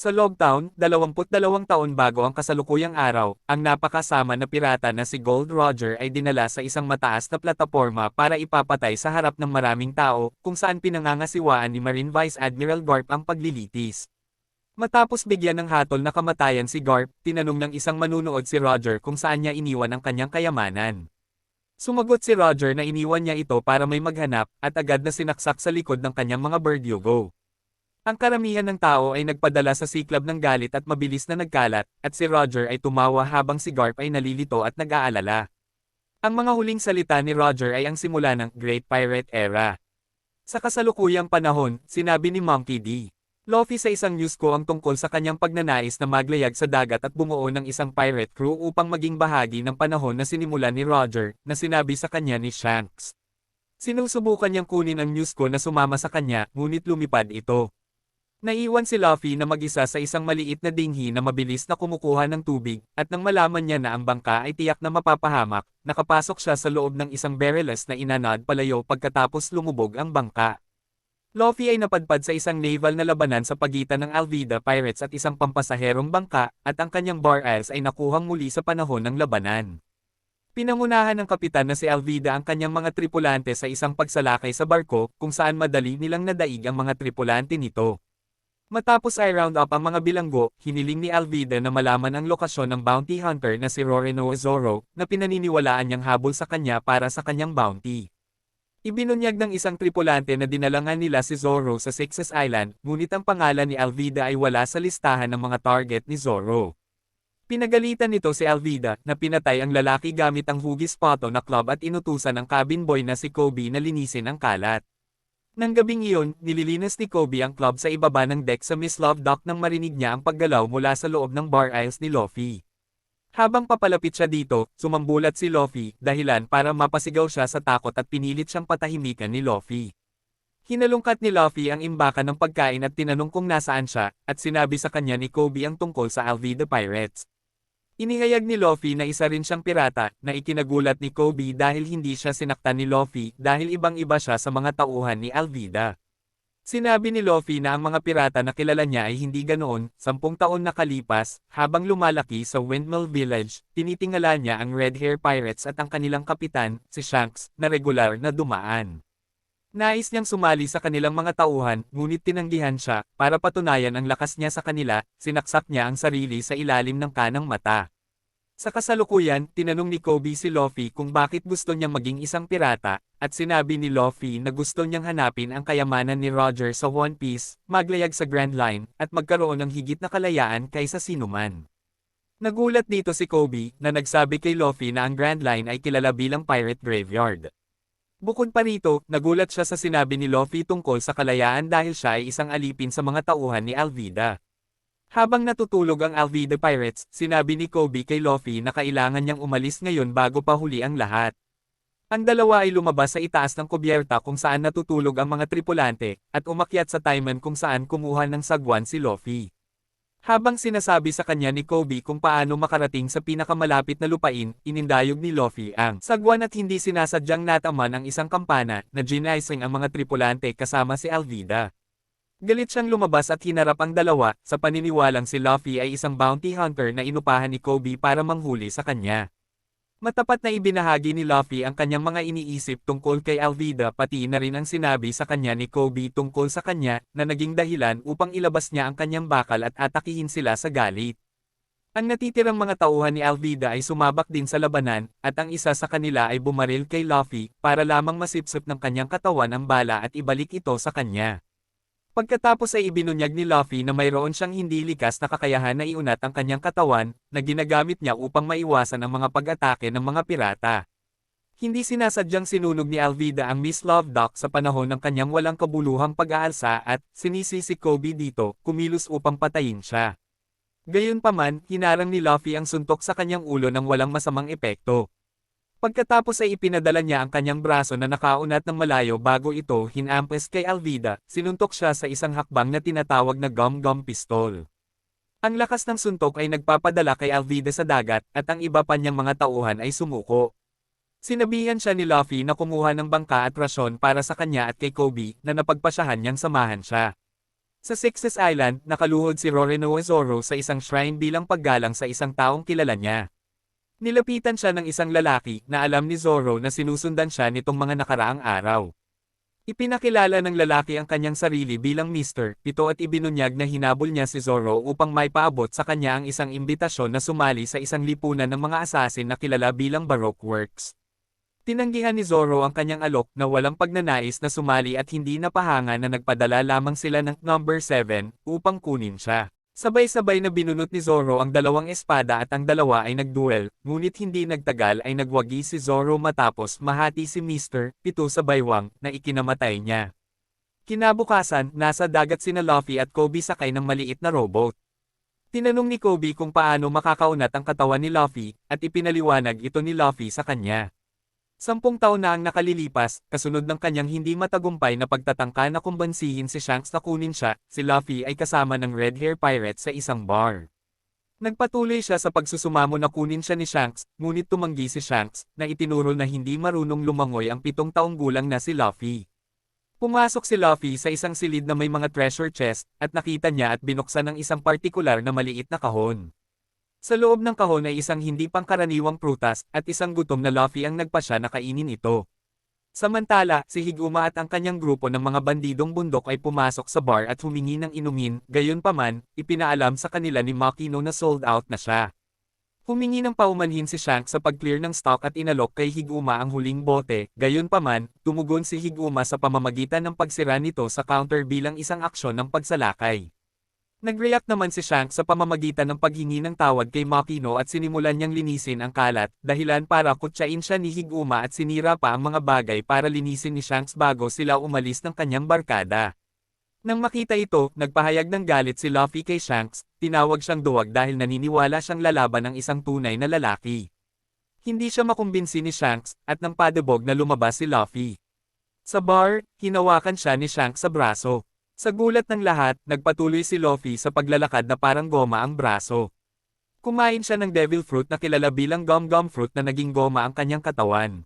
Sa Logtown, 22 taon bago ang kasalukuyang araw, ang napakasama na pirata na si Gold Roger ay dinala sa isang mataas na plataporma para ipapatay sa harap ng maraming tao, kung saan pinangangasiwaan ni Marine Vice Admiral Garp ang paglilitis. Matapos bigyan ng hatol na kamatayan si Garp, tinanong ng isang manunood si Roger kung saan niya iniwan ang kanyang kayamanan. Sumagot si Roger na iniwan niya ito para may maghanap, at agad na sinaksak sa likod ng kanyang mga Berdugo. Ang karamihan ng tao ay nagpadala sa siklab ng galit at mabilis na nagkalat, at si Roger ay tumawa habang si Garp ay nalilito at nag-aalala. Ang mga huling salita ni Roger ay ang simula ng Great Pirate Era. Sa kasalukuyang panahon, sinabi ni Monkey D. Luffy sa isang news ko ang tungkol sa kanyang pagnanais na maglayag sa dagat at bumuo ng isang pirate crew upang maging bahagi ng panahon na sinimulan ni Roger, na sinabi sa kanya ni Shanks. Sinusubukan niyang kunin ang news ko na sumama sa kanya, ngunit lumipad ito. Naiwan si Luffy na mag-isa sa isang maliit na dinghi na mabilis na kumukuha ng tubig, at nang malaman niya na ang bangka ay tiyak na mapapahamak, nakapasok siya sa loob ng isang barreless na inanad palayo pagkatapos lumubog ang bangka. Luffy ay napadpad sa isang naval na labanan sa pagitan ng Alvida Pirates at isang pampasaherong bangka, at ang kanyang bar aisles ay nakuhang muli sa panahon ng labanan. Pinangunahan ng kapitan na si Alvida ang kanyang mga tripulante sa isang pagsalakay sa barko, kung saan madali nilang nadaig ang mga tripulante nito. Matapos ay round up ang mga bilanggo, hiniling ni Alvida na malaman ang lokasyon ng bounty hunter na si Roreno Zoro, na pinaniniwalaan niyang habol sa kanya para sa kanyang bounty. Ibinunyag ng isang tripulante na dinalangan nila si Zoro sa Sixes Island, ngunit ang pangalan ni Alvida ay wala sa listahan ng mga target ni Zoro. Pinagalitan nito si Alvida, na pinatay ang lalaki gamit ang hugis poto na club at inutusan ng cabin boy na si Kobe na linisin ang kalat. Nang gabing iyon, nililinis ni Kobe ang club sa ibaba ng deck sa Miss Love Dock nang marinig niya ang paggalaw mula sa loob ng bar aisles ni Luffy. Habang papalapit siya dito, sumambulat si Luffy, dahilan para mapasigaw siya sa takot at pinilit siyang patahimikan ni Luffy. Hinalungkat ni Luffy ang imbakan ng pagkain at tinanong kung nasaan siya, at sinabi sa kanya ni Kobe ang tungkol sa Alvida Pirates. Inihayag ni Luffy na isa rin siyang pirata, na ikinagulat ni Kobe dahil hindi siya sinaktan ni Luffy dahil ibang-iba siya sa mga tauhan ni Alvida. Sinabi ni Luffy na ang mga pirata na kilala niya ay hindi ganoon, sampung taon na kalipas, habang lumalaki sa Windmill Village, tinitingala niya ang Red Hair Pirates at ang kanilang kapitan, si Shanks, na regular na dumaan. Nais niyang sumali sa kanilang mga tauhan, ngunit tinanggihan siya, para patunayan ang lakas niya sa kanila, sinaksak niya ang sarili sa ilalim ng kanang mata. Sa kasalukuyan, tinanong ni Kobe si Luffy kung bakit gusto niyang maging isang pirata, at sinabi ni Luffy na gusto niyang hanapin ang kayamanan ni Roger sa One Piece, maglayag sa Grand Line, at magkaroon ng higit na kalayaan kaysa sinuman. Nagulat dito si Kobe, na nagsabi kay Luffy na ang Grand Line ay kilala bilang Pirate Graveyard. Bukod pa rito, nagulat siya sa sinabi ni Luffy tungkol sa kalayaan dahil siya ay isang alipin sa mga tauhan ni Alvida. Habang natutulog ang Alvida Pirates, sinabi ni Kobe kay Luffy na kailangan niyang umalis ngayon bago pa huli ang lahat. Ang dalawa ay lumabas sa itaas ng kubyerta kung saan natutulog ang mga tripulante, at umakyat sa Taiman kung saan kumuha ng sagwan si Luffy. Habang sinasabi sa kanya ni Kobe kung paano makarating sa pinakamalapit na lupain, inindayog ni Luffy ang sagwan at hindi sinasadyang nataman ang isang kampana na ginaising ang mga tripulante kasama si Alvida. Galit siyang lumabas at hinarap ang dalawa, sa paniniwalang si Luffy ay isang bounty hunter na inupahan ni Kobe para manghuli sa kanya. Matapat na ibinahagi ni Luffy ang kanyang mga iniisip tungkol kay Alvida pati na rin ang sinabi sa kanya ni Kobe tungkol sa kanya na naging dahilan upang ilabas niya ang kanyang bakal at atakihin sila sa galit. Ang natitirang mga tauhan ni Alvida ay sumabak din sa labanan, at ang isa sa kanila ay bumaril kay Luffy para lamang masipsip ng kanyang katawan ang bala at ibalik ito sa kanya. Pagkatapos ay ibinunyag ni Luffy na mayroon siyang hindi likas na kakayahan na iunat ang kanyang katawan, na ginagamit niya upang maiwasan ang mga pag-atake ng mga pirata. Hindi sinasadyang sinunog ni Alvida ang Miss Love Dock sa panahon ng kanyang walang kabuluhang pag-aalsa at, sinisi si Kobe dito, kumilos upang patayin siya. Gayunpaman, hinarang ni Luffy ang suntok sa kanyang ulo ng walang masamang epekto. Pagkatapos ay ipinadala niya ang kanyang braso na nakaunat ng malayo bago ito hinampes kay Alvida, sinuntok siya sa isang hakbang na tinatawag na gum-gum pistol. Ang lakas ng suntok ay nagpapadala kay Alvida sa dagat, at ang iba pa niyang mga tauhan ay sumuko. Sinabihan siya ni Luffy na kumuha ng bangka at rasyon para sa kanya at kay Kobe, na napagpasyahan niyang samahan siya. Sa Sixes Island, nakaluhod si Rorenoa Zoro sa isang shrine bilang paggalang sa isang taong kilala niya. Nilapitan siya ng isang lalaki na alam ni Zoro na sinusundan siya nitong mga nakaraang araw. Ipinakilala ng lalaki ang kanyang sarili bilang Mr. Pito at ibinunyag na hinabol niya si Zoro upang may paabot sa kanya ang isang imbitasyon na sumali sa isang lipunan ng mga asasin na kilala bilang Baroque Works. Tinanggihan ni Zoro ang kanyang alok na walang pagnanais na sumali at hindi napahanga na nagpadala lamang sila ng number 7 upang kunin siya. Sabay-sabay na binunot ni Zoro ang dalawang espada at ang dalawa ay nagduel, ngunit hindi nagtagal ay nagwagi si Zoro matapos mahati si Mr. Pito sa baywang na ikinamatay niya. Kinabukasan, nasa dagat sina Luffy at Kobe sakay ng maliit na robot. Tinanong ni Kobe kung paano makakaunat ang katawan ni Luffy, at ipinaliwanag ito ni Luffy sa kanya. Sampung taon na ang nakalilipas, kasunod ng kanyang hindi matagumpay na pagtatangka na kumbansihin si Shanks na kunin siya, si Luffy ay kasama ng Red Hair Pirate sa isang bar. Nagpatuloy siya sa pagsusumamo na kunin siya ni Shanks, ngunit tumanggi si Shanks, na itinuro na hindi marunong lumangoy ang pitong taong gulang na si Luffy. Pumasok si Luffy sa isang silid na may mga treasure chest, at nakita niya at binuksan ng isang partikular na maliit na kahon. Sa loob ng kahon ay isang hindi pangkaraniwang prutas, at isang gutom na Luffy ang nagpasya na kainin ito. Samantala, si Higuma at ang kanyang grupo ng mga bandidong bundok ay pumasok sa bar at humingi ng inumin, gayon paman, ipinaalam sa kanila ni Makino na sold out na siya. Humingi ng paumanhin si Shank sa pag-clear ng stock at inalok kay Higuma ang huling bote, gayon paman, tumugon si Higuma sa pamamagitan ng pagsira nito sa counter bilang isang aksyon ng pagsalakay. Nag-react naman si Shank sa pamamagitan ng paghingi ng tawad kay Makino at sinimulan niyang linisin ang kalat, dahilan para kutsain siya ni Higuma at sinira pa ang mga bagay para linisin ni Shanks bago sila umalis ng kanyang barkada. Nang makita ito, nagpahayag ng galit si Luffy kay Shanks, tinawag siyang duwag dahil naniniwala siyang lalaban ng isang tunay na lalaki. Hindi siya makumbinsi ni Shanks, at nang padebog na lumabas si Luffy. Sa bar, hinawakan siya ni Shanks sa braso. Sa gulat ng lahat, nagpatuloy si Luffy sa paglalakad na parang goma ang braso. Kumain siya ng devil fruit na kilala bilang gum-gum fruit na naging goma ang kanyang katawan.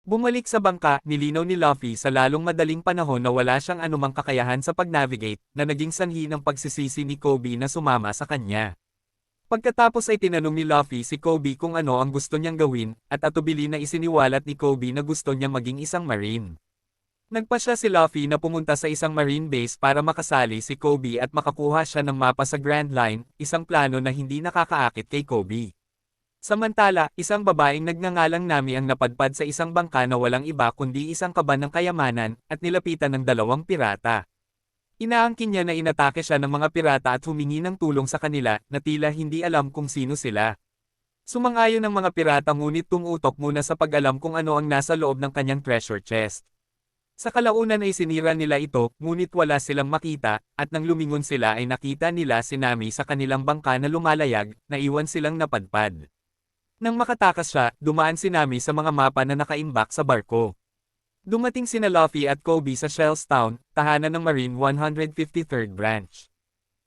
Bumalik sa bangka, nilinaw ni Luffy sa lalong madaling panahon na wala siyang anumang kakayahan sa pag-navigate, na naging sanhi ng pagsisisi ni Kobe na sumama sa kanya. Pagkatapos ay tinanong ni Luffy si Kobe kung ano ang gusto niyang gawin, at atubili na isiniwalat ni Kobe na gusto niya maging isang marine. Nagpasya si Luffy na pumunta sa isang marine base para makasali si Kobe at makakuha siya ng mapa sa Grand Line, isang plano na hindi nakakaakit kay Kobe. Samantala, isang babaeng nagngangalang Nami ang napadpad sa isang bangka na walang iba kundi isang kaban ng kayamanan, at nilapitan ng dalawang pirata. Inaangkin niya na inatake siya ng mga pirata at humingi ng tulong sa kanila, na tila hindi alam kung sino sila. Sumangayon ng mga pirata ngunit tumutok muna sa pag-alam kung ano ang nasa loob ng kanyang treasure chest. Sa kalaunan ay sinira nila ito, ngunit wala silang makita, at nang lumingon sila ay nakita nila si Nami sa kanilang bangka na lumalayag, na iwan silang napadpad. Nang makatakas siya, dumaan si Nami sa mga mapa na nakaimbak sa barko. Dumating sina Luffy at Kobe sa Shells Town, tahanan ng Marine 153rd Branch.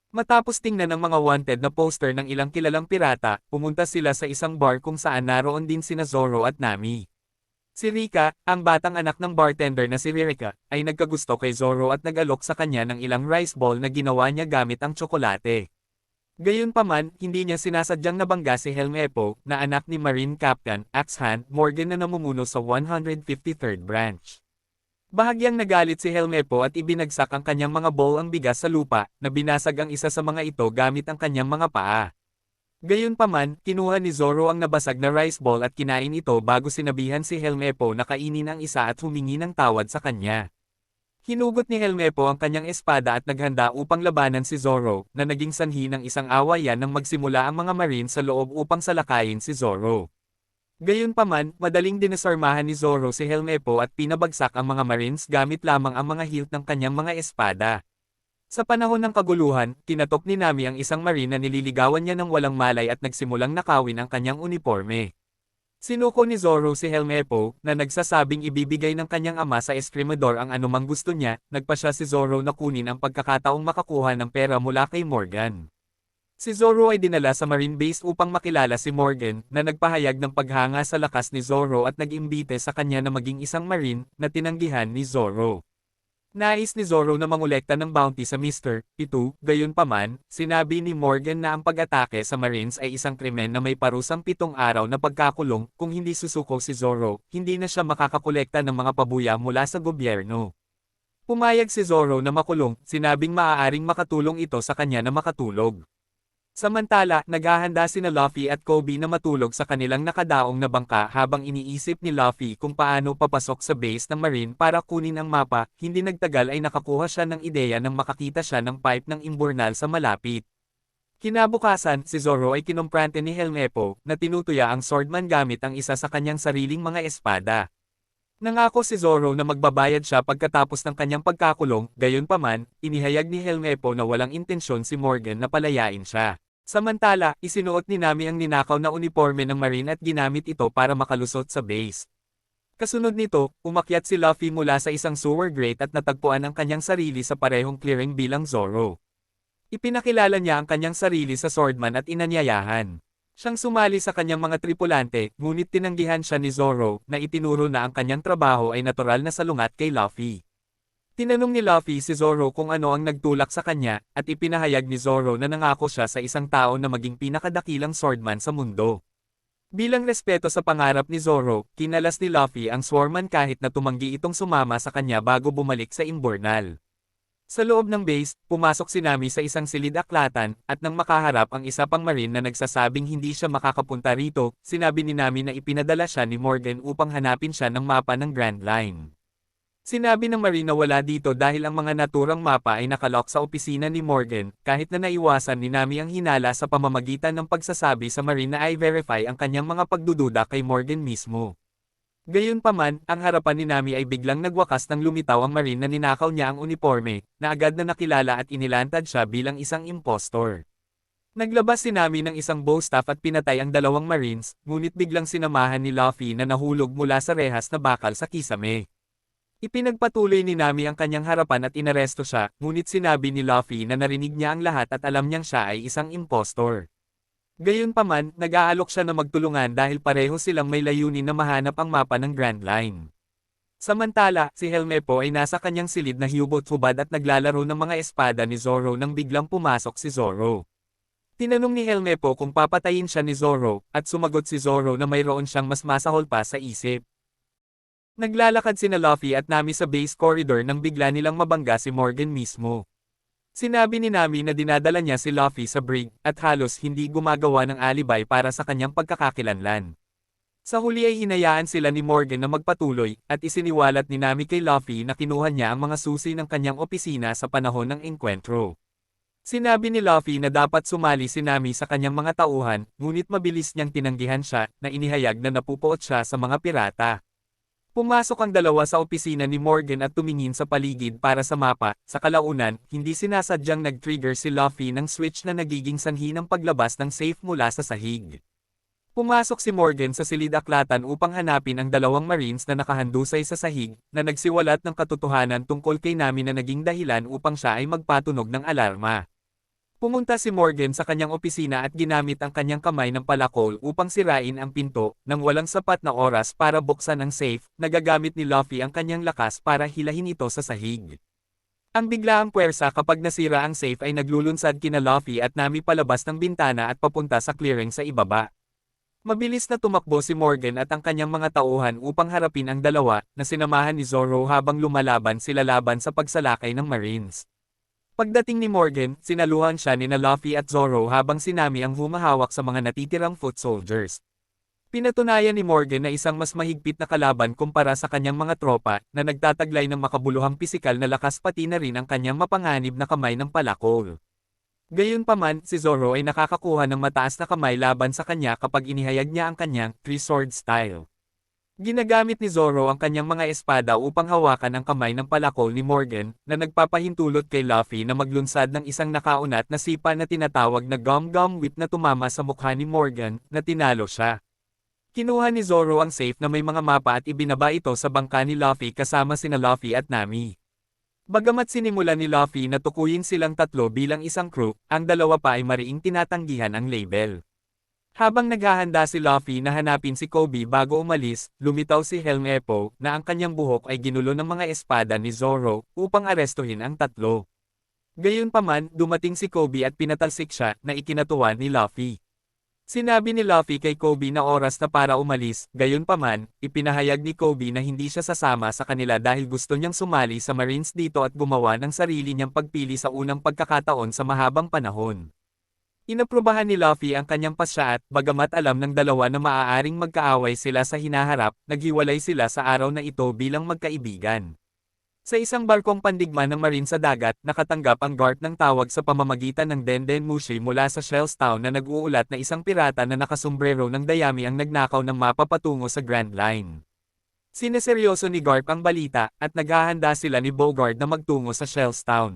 Matapos tingnan ng mga wanted na poster ng ilang kilalang pirata, pumunta sila sa isang bar kung saan naroon din sina Zoro at Nami. Si Rika, ang batang anak ng bartender na si Ririka, ay nagkagusto kay Zoro at nag-alok sa kanya ng ilang rice ball na ginawa niya gamit ang tsokolate. Gayunpaman, hindi niya sinasadyang nabangga si Helmepo, na anak ni Marine Captain Axhan Morgan na namumuno sa 153rd Branch. Bahagyang nagalit si Helmepo at ibinagsak ang kanyang mga ball ang bigas sa lupa, na binasag ang isa sa mga ito gamit ang kanyang mga paa. Gayunpaman, kinuha ni Zoro ang nabasag na rice ball at kinain ito bago sinabihan si Helmepo na kainin ang isa at humingi ng tawad sa kanya. Hinugot ni Helmepo ang kanyang espada at naghanda upang labanan si Zoro, na naging sanhi ng isang awayan nang magsimula ang mga marine sa loob upang salakayin si Zoro. Gayunpaman, madaling dinasarmahan ni Zoro si Helmepo at pinabagsak ang mga marines gamit lamang ang mga hilt ng kanyang mga espada. Sa panahon ng kaguluhan, kinatok ni Nami ang isang marine na nililigawan niya ng walang malay at nagsimulang nakawin ang kanyang uniforme. Sinuko ni Zoro si Helmepo, na nagsasabing ibibigay ng kanyang ama sa eskrimador ang anumang gusto niya, nagpa siya si Zoro na kunin ang pagkakataong makakuha ng pera mula kay Morgan. Si Zoro ay dinala sa Marine Base upang makilala si Morgan, na nagpahayag ng paghanga sa lakas ni Zoro at nag-imbite sa kanya na maging isang Marine, na tinanggihan ni Zoro. Nais ni Zoro na mangolekta ng bounty sa Mr. Pitu, gayunpaman, sinabi ni Morgan na ang pag-atake sa Marines ay isang krimen na may parusang pitong araw na pagkakulong, kung hindi susuko si Zoro, hindi na siya makakakolekta ng mga pabuya mula sa gobyerno. Pumayag si Zoro na makulong, sinabing maaaring makatulong ito sa kanya na makatulog. Samantala, naghahanda sina Luffy at Kobe na matulog sa kanilang nakadaong na bangka habang iniisip ni Luffy kung paano papasok sa base ng Marine para kunin ang mapa, hindi nagtagal ay nakakuha siya ng ideya nang makakita siya ng pipe ng imburnal sa malapit. Kinabukasan, si Zoro ay kinumprante ni Helmepo na tinutuya ang swordman gamit ang isa sa kanyang sariling mga espada. Nangako si Zoro na magbabayad siya pagkatapos ng kanyang pagkakulong, gayunpaman, inihayag ni Helmepo na walang intensyon si Morgan na palayain siya. Samantala, isinuot ni Nami ang ninakaw na uniforme ng Marine at ginamit ito para makalusot sa base. Kasunod nito, umakyat si Luffy mula sa isang sewer grate at natagpuan ang kanyang sarili sa parehong clearing bilang Zoro. Ipinakilala niya ang kanyang sarili sa swordman at inanyayahan. Siyang sumali sa kanyang mga tripulante, ngunit tinanggihan siya ni Zoro na itinuro na ang kanyang trabaho ay natural na salungat kay Luffy. Tinanong ni Luffy si Zoro kung ano ang nagtulak sa kanya, at ipinahayag ni Zoro na nangako siya sa isang tao na maging pinakadakilang swordman sa mundo. Bilang respeto sa pangarap ni Zoro, kinalas ni Luffy ang sworman kahit na tumanggi itong sumama sa kanya bago bumalik sa Imburnal. Sa loob ng base, pumasok si Nami sa isang silid aklatan, at nang makaharap ang isa pang marine na nagsasabing hindi siya makakapunta rito, sinabi ni Nami na ipinadala siya ni Morgan upang hanapin siya ng mapa ng Grand Line. Sinabi ng Marine na wala dito dahil ang mga naturang mapa ay nakalock sa opisina ni Morgan, kahit na naiwasan ni Nami ang hinala sa pamamagitan ng pagsasabi sa Marine na i-verify ang kanyang mga pagdududa kay Morgan mismo. Gayunpaman, ang harapan ni Nami ay biglang nagwakas nang lumitaw ang Marine na ninakaw niya ang uniforme, na agad na nakilala at inilantad siya bilang isang impostor. Naglabas si Nami ng isang bow staff at pinatay ang dalawang Marines, ngunit biglang sinamahan ni Luffy na nahulog mula sa rehas na bakal sa kisame. Ipinagpatuloy ni Nami ang kanyang harapan at inaresto siya, ngunit sinabi ni Luffy na narinig niya ang lahat at alam niyang siya ay isang impostor. Gayunpaman, nag-aalok siya na magtulungan dahil pareho silang may layunin na mahanap ang mapa ng Grand Line. Samantala, si Helmepo ay nasa kanyang silid na hubot hubad at naglalaro ng mga espada ni Zoro nang biglang pumasok si Zoro. Tinanong ni Helmepo kung papatayin siya ni Zoro, at sumagot si Zoro na mayroon siyang mas masahol pa sa isip. Naglalakad sina Luffy at Nami sa base corridor nang bigla nilang mabangga si Morgan mismo. Sinabi ni Nami na dinadala niya si Luffy sa brig, at halos hindi gumagawa ng alibay para sa kanyang pagkakakilanlan. Sa huli ay hinayaan sila ni Morgan na magpatuloy, at isiniwalat ni Nami kay Luffy na kinuha niya ang mga susi ng kanyang opisina sa panahon ng enkwentro. Sinabi ni Luffy na dapat sumali si Nami sa kanyang mga tauhan, ngunit mabilis niyang tinanggihan siya, na inihayag na napupuot siya sa mga pirata. Pumasok ang dalawa sa opisina ni Morgan at tumingin sa paligid para sa mapa, sa kalaunan, hindi sinasadyang nag-trigger si Luffy ng switch na nagiging sanhi ng paglabas ng safe mula sa sahig. Pumasok si Morgan sa silid-aklatan upang hanapin ang dalawang marines na nakahandusay sa sahig, na nagsiwalat ng katotohanan tungkol kay Nami na naging dahilan upang siya ay magpatunog ng alarma. Pumunta si Morgan sa kanyang opisina at ginamit ang kanyang kamay ng palakol upang sirain ang pinto, nang walang sapat na oras para buksan ang safe, nagagamit ni Luffy ang kanyang lakas para hilahin ito sa sahig. Ang biglaang puwersa kapag nasira ang safe ay naglulunsad kina Luffy at Nami palabas ng bintana at papunta sa clearing sa ibaba. Mabilis na tumakbo si Morgan at ang kanyang mga tauhan upang harapin ang dalawa, na sinamahan ni Zoro habang lumalaban sila laban sa pagsalakay ng Marines. Pagdating ni Morgan, sinaluhan siya ni Luffy at Zoro habang si Nami ang humahawak sa mga natitirang foot soldiers. Pinatunayan ni Morgan na isang mas mahigpit na kalaban kumpara sa kanyang mga tropa, na nagtataglay ng makabuluhang pisikal na lakas pati na rin ang kanyang mapanganib na kamay ng palakol. Gayunpaman, si Zoro ay nakakakuha ng mataas na kamay laban sa kanya kapag inihayag niya ang kanyang three-sword style. Ginagamit ni Zoro ang kanyang mga espada upang hawakan ang kamay ng palakol ni Morgan, na nagpapahintulot kay Luffy na maglunsad ng isang nakaunat na sipa na tinatawag na Gum Gum Whip na tumama sa mukha ni Morgan, na tinalo siya. Kinuha ni Zoro ang safe na may mga mapa at ibinaba ito sa bangka ni Luffy kasama sina Luffy at Nami. Bagamat sinimula ni Luffy na tukuyin silang tatlo bilang isang crew, ang dalawa pa ay mariing tinatanggihan ang label. Habang naghahanda si Luffy na hanapin si Kobe bago umalis, lumitaw si Helm Epo na ang kanyang buhok ay ginulo ng mga espada ni Zoro upang arestuhin ang tatlo. Gayunpaman, dumating si Kobe at pinatalsik siya na ikinatuwa ni Luffy. Sinabi ni Luffy kay Kobe na oras na para umalis, gayunpaman, ipinahayag ni Kobe na hindi siya sasama sa kanila dahil gusto niyang sumali sa Marines dito at gumawa ng sarili niyang pagpili sa unang pagkakataon sa mahabang panahon. Inaprubahan ni Luffy ang kanyang pasya at, bagamat alam ng dalawa na maaaring magkaaway sila sa hinaharap, naghiwalay sila sa araw na ito bilang magkaibigan. Sa isang barkong pandigma ng marine sa dagat, nakatanggap ang Garp ng tawag sa pamamagitan ng Denden Mushi mula sa Shells Town na nag-uulat na isang pirata na nakasombrero ng dayami ang nagnakaw ng mapa patungo sa Grand Line. Sineseryoso ni Garp ang balita, at naghahanda sila ni Bogard na magtungo sa Shells Town.